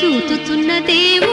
చూతున్న దేవు